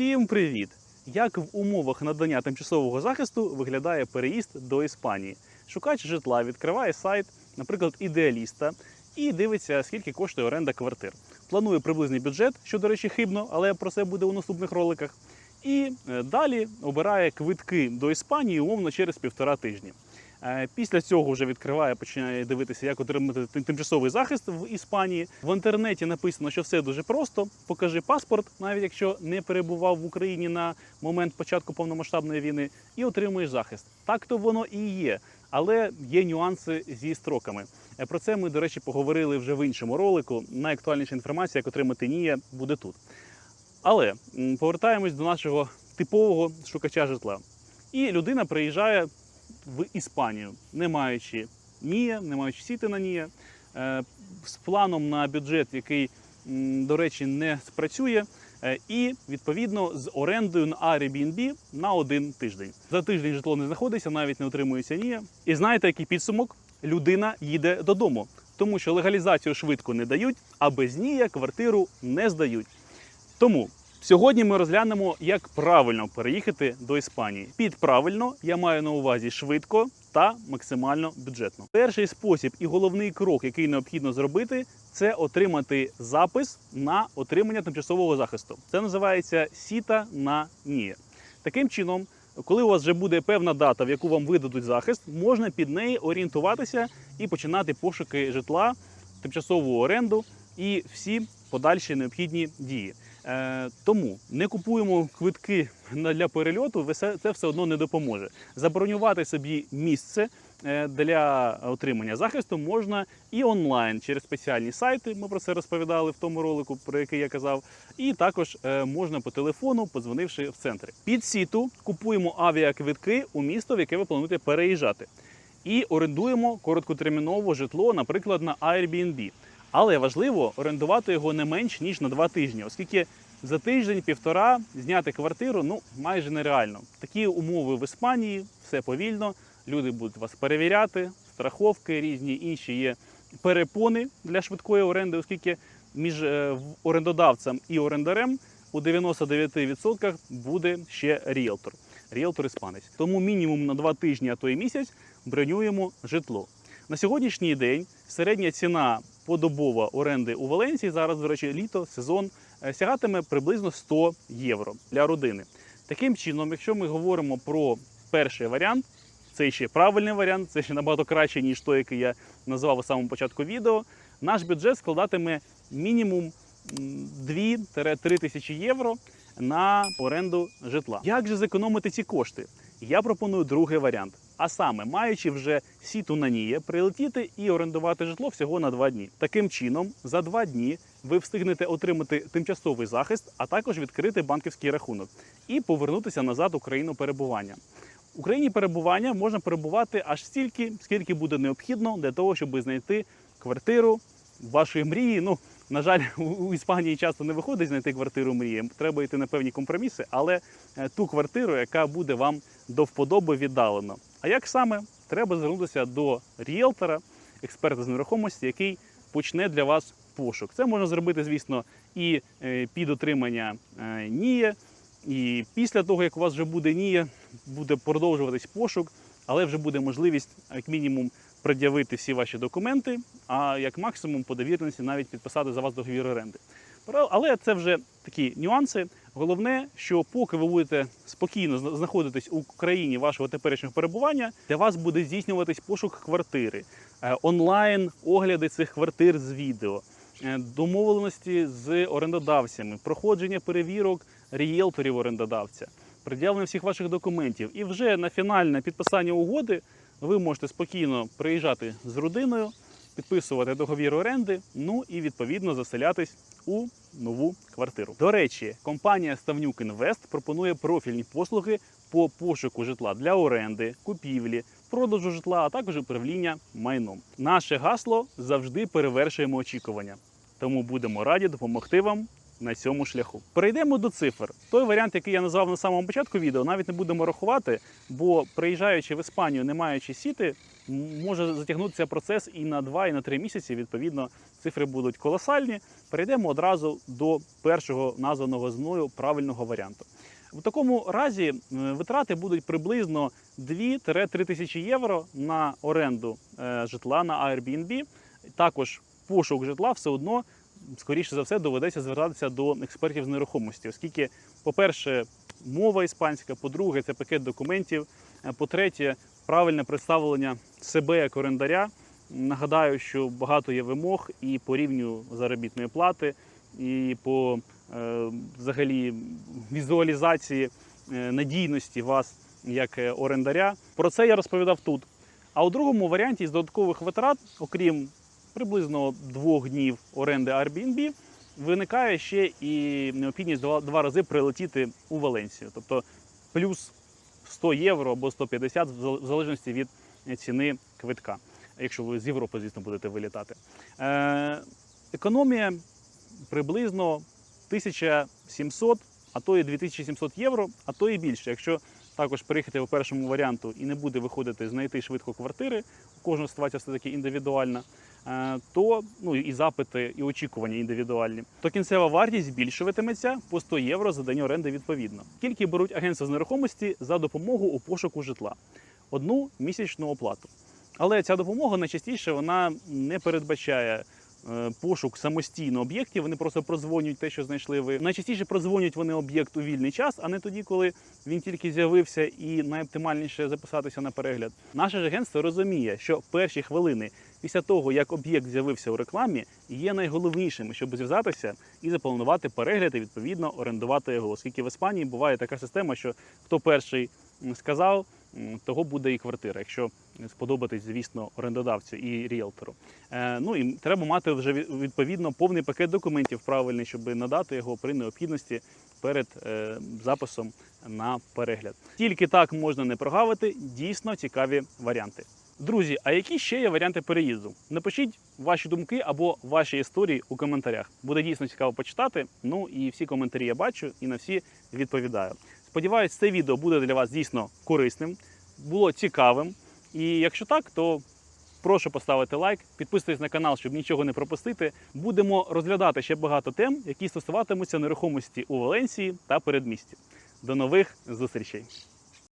Усім привіт! Як в умовах надання тимчасового захисту виглядає переїзд до Іспанії? Шукач житла відкриває сайт, наприклад, ідеаліста, і дивиться, скільки коштує оренда квартир. Планує приблизний бюджет, що, до речі, хибно, але про це буде у наступних роликах. І е, далі обирає квитки до Іспанії умовно через півтора тижні. Е, Після цього вже відкриває, починає дивитися, як отримати тимчасовий захист в Іспанії. В інтернеті написано, що все дуже просто. Покажи паспорт, навіть якщо не перебував в Україні на момент початку повномасштабної війни, і отримуєш захист. Так то воно і є, але є нюанси зі строками. Е, Про це ми, до речі, поговорили вже в іншому ролику. Найактуальніша інформація, як отримати НІЯ, буде тут. Але повертаємось до нашого типового шукача житла. І людина приїжджає в Іспанію, не маючи НІЯ, не маючи сіти на НІЯ, е, з планом на бюджет, який, до речі, не спрацює, е, і відповідно з орендою на Airbnb на один тиждень. За тиждень житло не знаходиться, навіть не отримується НІЯ. І знаєте, який підсумок? Людина їде додому, тому що легалізацію швидко не дають, а без НІЯ квартиру не здають. Тому сьогодні ми розглянемо, як правильно переїхати до Іспанії. Під правильно я маю на увазі швидко та максимально бюджетно. Перший спосіб і головний крок, який необхідно зробити, це отримати запис на отримання тимчасового захисту. Це називається сіта на НІЯ. Таким чином. Коли у вас вже буде певна дата, в яку вам видадуть захист, можна під неї орієнтуватися і починати пошуки житла, тимчасову оренду і всі подальші необхідні дії. Е, тому не купуємо квитки для перельоту, це все одно не допоможе. Забронювати собі місце е, для отримання захисту можна і онлайн через спеціальні сайти. Ми про це розповідали в тому ролику, про який я казав. І також е, можна по телефону, подзвонивши в центри. Під сіту купуємо авіаквитки у місто, в яке ви плануєте переїжджати. І орендуємо короткотермінове житло, наприклад, на Airbnb. Але важливо орендувати його не менш ніж на два тижні, оскільки за тиждень-півтора зняти квартиру ну майже нереально. Такі умови в Іспанії, все повільно. Люди будуть вас перевіряти, страховки різні інші є перепони для швидкої оренди, оскільки між е, орендодавцем і орендарем у 99% буде ще ріелтор, ріелтор іспанець. Тому мінімум на два тижні, а то й місяць бронюємо житло. На сьогоднішній день середня ціна подобова оренди у Валенції зараз, до речі, літо, сезон е, сягатиме приблизно 100 євро для родини. Таким чином, якщо ми говоримо про перший варіант, це ще правильний варіант, це ще набагато краще, ніж той, який я назвав у самому початку відео. Наш бюджет складатиме мінімум 2-3 тисячі євро на оренду житла. Як же зекономити ці кошти? Я пропоную другий варіант. А саме, маючи вже сіту на ніє, прилетіти і орендувати житло всього на два дні. Таким чином, за два дні ви встигнете отримати тимчасовий захист, а також відкрити банківський рахунок і повернутися назад у країну перебування. В Україні перебування можна перебувати аж стільки, скільки буде необхідно для того, щоб знайти квартиру вашої мрії. Ну, на жаль, у- у Іспанії часто не виходить знайти квартиру мрії. Треба йти на певні компроміси, але е, ту квартиру, яка буде вам до вподоби віддалено. А як саме треба звернутися до ріелтора, експерта з нерухомості, який почне для вас пошук. Це можна зробити, звісно, і е, під отримання е, НІЄ, і після того, як у вас вже буде НІЄ, буде продовжуватись пошук, але вже буде можливість, як мінімум, пред'явити всі ваші документи, а як максимум по довіреності навіть підписати за вас договір оренди. Але це вже такі нюанси. Головне, що поки ви будете спокійно знаходитись у країні вашого теперішнього перебування, для вас буде здійснюватись пошук квартири, е, онлайн огляди цих квартир з відео, е, домовленості з орендодавцями, проходження перевірок рієлторів орендодавця, пред'явлення всіх ваших документів. І вже на фінальне підписання угоди ви можете спокійно приїжджати з родиною, підписувати договір оренди, ну і відповідно заселятись у нову квартиру. До речі, компанія Ставнюк Інвест пропонує профільні послуги по пошуку житла для оренди, купівлі, продажу житла, а також управління майном. Наше гасло завжди перевершуємо очікування. Тому будемо раді допомогти вам на цьому шляху. Перейдемо до цифр. Той варіант, який я назвав на самому початку відео, навіть не будемо рахувати, бо приїжджаючи в Іспанію, не маючи сіти, може затягнутися процес і на 2, і на 3 місяці. Відповідно, цифри будуть колосальні. Перейдемо одразу до першого названого мною правильного варіанту. В такому разі е, витрати будуть приблизно 2-3 тисячі євро на оренду е, житла на Airbnb. Також пошук житла все одно, скоріше за все, доведеться звертатися до експертів з нерухомості, оскільки, по-перше, мова іспанська, по-друге, це пакет документів. е, По-третє, правильне представлення себе як орендаря. Нагадаю, що багато є вимог і по рівню заробітної плати, і по е, взагалі візуалізації е, надійності вас як орендаря. Про це я розповідав тут. А у другому варіанті з додаткових витрат, окрім приблизно двох днів оренди Airbnb, виникає ще і необхідність два, два рази прилетіти у Валенсію. Тобто плюс 100 євро або 150 в залежності від ціни квитка, якщо ви з Європи, звісно, будете вилітати. Е, економія приблизно 1700, а то і 2700 євро, а то і більше. Якщо також переїхати по першому варіанту і не буде виходити знайти швидко квартири, у кожного ситуація все таки індивідуальна, е, то ну і запити, і очікування індивідуальні, то кінцева вартість збільшуватиметься по 100 євро за день оренди відповідно. Скільки беруть агентства з нерухомості за допомогу у пошуку житла? Одну місячну оплату. Але ця допомога найчастіше вона не передбачає пошук самостійно об'єктів. Вони просто прозвонюють те, що знайшли ви. Найчастіше прозвонюють вони об'єкт у вільний час, а не тоді, коли він тільки з'явився і найоптимальніше записатися на перегляд. Наше ж агентство розуміє, що перші хвилини після того, як об'єкт з'явився у рекламі, є найголовнішими, щоб зв'язатися і запланувати перегляд і відповідно орендувати його. Оскільки в Іспанії буває така система, що хто перший сказав, того буде і квартира, якщо сподобатись, звісно, орендодавцю і ріелтору. Е, ну і треба мати вже відповідно повний пакет документів правильний, щоб надати його при необхідності перед е, записом на перегляд. Тільки так можна не прогавити дійсно цікаві варіанти. Друзі, а які ще є варіанти переїзду? Напишіть ваші думки або ваші історії у коментарях. Буде дійсно цікаво почитати. Ну і всі коментарі я бачу і на всі відповідаю. Сподіваюсь, це відео буде для вас дійсно корисним, було цікавим. І якщо так, то прошу поставити лайк, підписуйтесь на канал, щоб нічого не пропустити. Будемо розглядати ще багато тем, які стосуватимуться нерухомості у Валенсії та передмісті. До нових зустрічей!